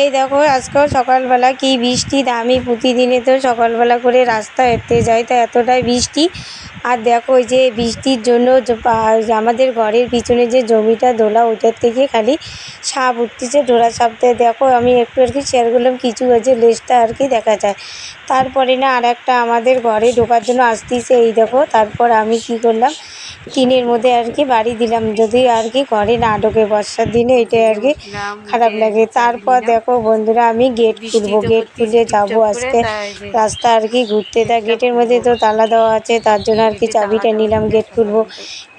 এই দেখো, আজকেও সকালবেলা কি বৃষ্টি? আমি প্রতিদিনে তো সকালবেলা করে রাস্তা হেঁটে যাই, তা এতটাই বৃষ্টি। আর দেখো, ওই যে বৃষ্টির জন্য আমাদের ঘরের পিছনে যে জমিটা, দোলা, ওইটার থেকে খালি সাপ উঠতেছে ডোরা সাপতে দেখো, আমি একটু আর কি শেয়ার করলাম, কিছু আছে লেজটা আর কি দেখা যায়। তারপরে না আর একটা আমাদের ঘরে ঢোকার জন্য আসতেছে, এই দেখো, তারপর আমি কি করলাম টিনের মধ্যে আর কি বাড়ি দিলাম। যদি আর কি ঘরে না ঢোকে বর্ষার দিনে, এটাই আর কি খারাপ লাগে। তারপর দেখো বন্ধুরা, আমি গেট খুলবো। গেট খুলে যাব আজকে। রাস্তা আর কি ঘুরতে। তা গেটের মধ্যে তো তালা দেওয়া আছে, তার জন্য আর কি চাবিটা নিলাম গেট খুলবো।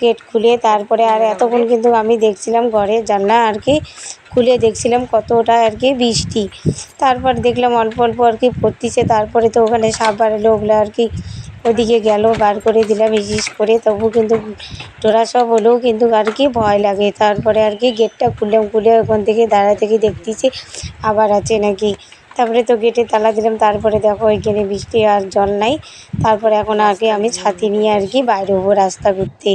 গেট খুলে তারপরে আর এতক্ষণ কিন্তু আমি দেখছিলাম ঘরের জানলা আর কি খুলে দেখছিলাম কতটা আর কি বৃষ্টি। তারপর দেখলাম অল্প অল্প আর কি পড়তিছে। তারপরে তো ওখানে সাপ বাড়ালো ওগুলো আর কি ওদিকে গেল, বার করে দিলাম ইজিস করে। তবু কিন্তু তোরা সব হলেও কিন্তু আর কি ভয় লাগে। তারপরে আর কি গেটটা খুললাম, খুলে ওখান থেকে দাঁড়া থেকে দেখতেছি আবার আছে নাকি। তারপরে তো গেটে তালা দিলাম, তারপরে দেখো ওইখানে বৃষ্টি আর জল নাই। তারপরে এখন আগে আমি ছাতি নিয়ে আর কি বাইরে হব রাস্তা ঘুরতে।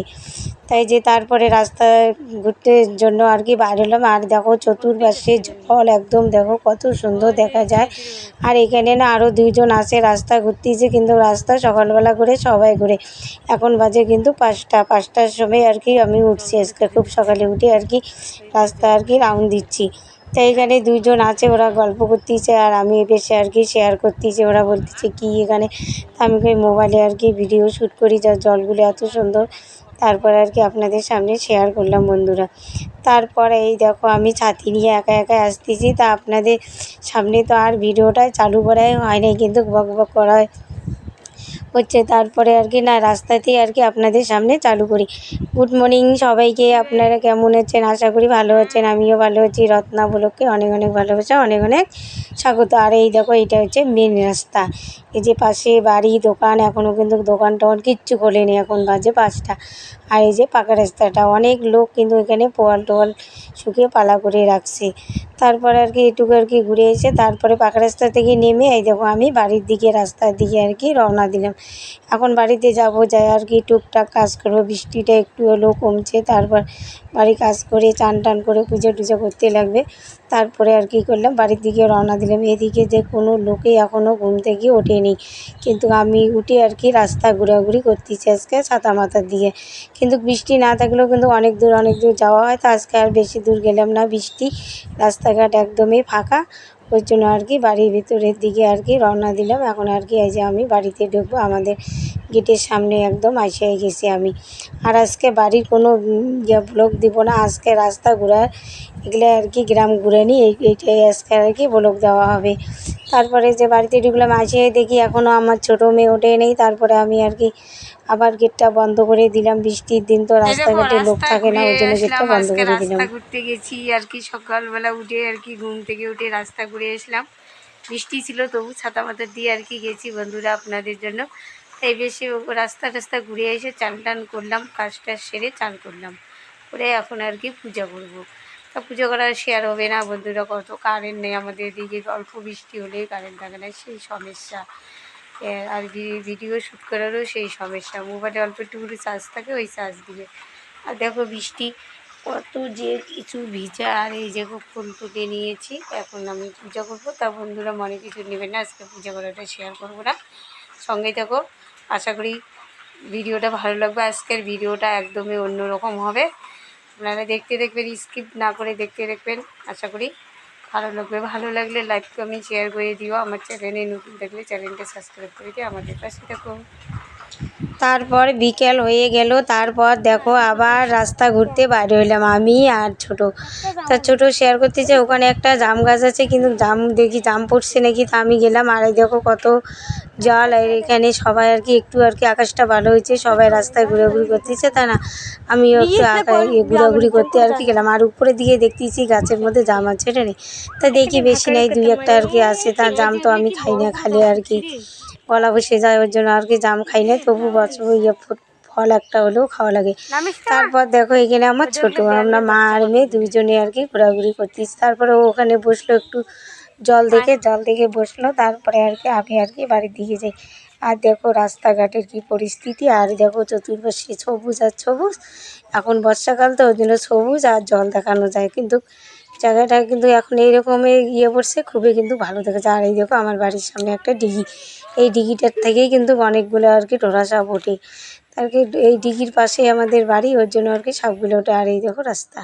তাই যে তারপরে রাস্তায় ঘুরতে জন্য আর কি বাইরে হলাম। আর দেখো চতুর্পাশে জল একদম দেখো কত সুন্দর দেখা যায়। আর এখানে না আরও দুইজন আসে রাস্তা ঘুরতেছে, কিন্তু রাস্তা সকালবেলা করে সবাই ঘুরে। এখন বাজে কিন্তু পাঁচটা, পাঁচটার সময় আর কি আমি উঠছি আজকে, খুব সকালে উঠে আর কি রাস্তা আর কি রাউন্ড দিচ্ছি। তাই এখানে দুইজন আছে, ওরা গল্প করতেছে আর আমি বেশি আর কি শেয়ার করতেছি। ওরা বলতেছে কি এখানে? আমি মোবাইলে আর কি ভিডিও শ্যুট করি, যা জলগুলো এত সুন্দর। তারপর আর কি আপনাদের সামনে শেয়ার করলাম বন্ধুরা। তারপরে এই দেখো আমি ছাতি নিয়ে একা একা আসতেছি, তা আপনাদের সামনে তো আর ভিডিওটা চালু করাই হয় নাই, কিন্তু বক বক করা হচ্ছে, তারপরে আর কি না, রাস্তাতেই আর কি আপনাদের সামনে চালু করি। গুড মর্নিং সবাইকে, আপনারা কেমন আছেন? আশা করি ভালো আছেন, আমিও ভালো আছি। রত্না ব্লককে অনেক অনেক ভালোবাসা, অনেক অনেক স্বাগত। আর এই দেখো, এইটা হচ্ছে মেন রাস্তা। এই যে পাশে বাড়ি, দোকান এখনও কিন্তু দোকান টোকান কিচ্ছু খোলেনি, এখন বাজে পাঁচটা। আর এই যে পাকা রাস্তাটা, অনেক লোক কিন্তু এখানে পোয়াল টোয়াল শুকিয়ে পালা করে রাখছে। তারপরে আর কি এটুকু আর কি ঘুরে এসে তারপরে পাকা রাস্তা থেকে নেমে এই দেখো আমি বাড়ির দিকে, রাস্তার দিকে আর কি রওনা দিলাম। এখন বাড়িতে যাব, যাই আর কি টুকটাক কাজ করব, বৃষ্টিটা একটু হলেও কমছে, তারপর বাড়ি কাজ করে, চান টান করে পুজো টুজো করতে লাগবে। তারপরে আর কি করলাম, বাড়ির দিকে রওনা দিলাম। এদিকে যে কোনো লোকেই এখনও ঘুম থেকে ওঠেনি। কিন্তু আমি উঠে আর কি রাস্তা ঘোরাঘুরি করতেছি আজকে ছাতা মাথার দিয়ে কিন্তু বৃষ্টি না থাকলেও কিন্তু অনেক দূর অনেক দূর যাওয়া হয়। তো আজকে আর বেশি দূর গেলাম না বৃষ্টি। রাস্তাঘাট একদমই ফাঁকা। ওই জন্য আর কি বাড়ির ভিতরের দিকে আর কি রওনা দিলাম। এখন আর কি এই যে আমি বাড়িতে ঢুকবো, আমাদের গেটের সামনে একদম আসিয়ে গেছি আমি। আর আজকে বাড়ির কোনো ব্লগ দিব না, আজকে রাস্তা ঘোরার এগুলো আর কি গ্রাম ঘুরে নিই এই, এইটাই আজকে আর কি ব্লগ দেওয়া হবে। তারপরে যে বাড়িতে ঢুকলাম আসে দেখি এখনও আমার ছোটো মেয়ে ওঠে নেই। তারপরে আমি আর কি আবার গেটটা বন্ধ করে দিলাম। বৃষ্টির দিন তো রাস্তাঘাটে লোক থাকে না ওই জন্য গেটটা বন্ধ করে দিলাম। রাস্তা ঘুরতে গেছি আর কি সকালবেলা উঠে আর কি ঘুম থেকে উঠে রাস্তা ঘুরে এসলাম। বৃষ্টি ছিল তবু ছাতা মাথা দিয়ে আর কি গেছি বন্ধুরা আপনাদের জন্য। তাই বেশি রাস্তা টাস্তা ঘুরে এসে চান টান করলাম কাজটা সেরে চান করলাম। করে এখন আর কি পূজা করব। তা পুজো করার শেয়ার হবে না, বন্ধুরা। কত কারেন্ট নেই আমাদের এদিকে অল্প বৃষ্টি হলেই কারেন্ট থাকে না, সেই সমস্যা। আর ভিডিও শ্যুট করারও সেই সমস্যা। মোবাইলে অল্প একটু চার্জ থাকে, ওই চার্জ দিয়ে আর দেখো বৃষ্টি, কত যে কিছু ভিজা, আর এই যে ফুল তুলে নিয়েছি, এখন আমি পূজা করব। তা বন্ধুরা মনে কিছু নেবে না, আজকে পূজা করাটা শেয়ার করব না। সঙ্গে থাকো, আশা করি ভিডিওটা ভালো লাগবে। আজকের ভিডিওটা একদমই অন্যরকম হবে। আপনারা দেখতে দেখবেন স্কিপ না করে দেখতে দেখবেন, আশা করি ভালো লাগবে। ভালো লাগলে লাইক কমেন্ট শেয়ার করে দিও। আমার চ্যানেলে নতুন থাকলে চ্যানেলটা সাবস্ক্রাইব করে দিও। আমাদের পাশে থাকো তারপর বিকেল হয়ে গেল তারপর দেখো আবার রাস্তা ঘুরতে বাইরে হইলাম আমি আর ছোট। তা ছোট শেয়ার করতেছে ওখানে একটা জাম গাছ আছে কিন্তু জাম দেখি জাম পড়ছে নাকি তা আমি গেলাম আর এই দেখো কত জল আর এখানে সবাই আর কি একটু আর কি আকাশটা ভালো হয়েছে সবাই রাস্তায় ঘোরাঘুরি করতেছে তা না আমিও একটু ঘোরাঘুরি করতে আর কি গেলাম আর উপরের দিকে দেখতেছি গাছের মধ্যে জাম আছে রে তা দেখি বেশি নাই দুই একটা আর কি আছে তা জাম তো আমি খাই না খালি আর কি গলা বসে যায় ওর জন্য আর কি জাম খাই না তবু বছর ইয়ে ফল একটা হলেও খাওয়া লাগে। তারপর দেখো এখানে আমার ছোট আমরা মা আর মেয়ে দুইজনে আর কি ঘোরাঘুরি করতেছি। তারপরে ও ওখানে বসল একটু জল দেখে জল দেখে বসল তারপরে আর কি আমি আর কি বাড়ির দিকে যাই। আর দেখো রাস্তাঘাটের কি পরিস্থিতি আর দেখো চতুর্পাশে সবুজ আর সবুজ। এখন বর্ষাকাল তো ওই জন্য সবুজ আর জল দেখানো যায় কিন্তু জায়গাটা কিন্তু এখন এইরকমই ইয়ে পড়ছে, খুবই কিন্তু ভালো দেখেছে। আর এই দেখো আমার বাড়ির সামনে একটা ডিগি। এই ডিগিটার থেকেই কিন্তু অনেকগুলো আর কি টোরাসা ওঠে। কি এই ডিগির পাশেই আমাদের বাড়ি, ওর জন্য আর কি সবগুলো ওঠে। আর এই দেখো রাস্তা।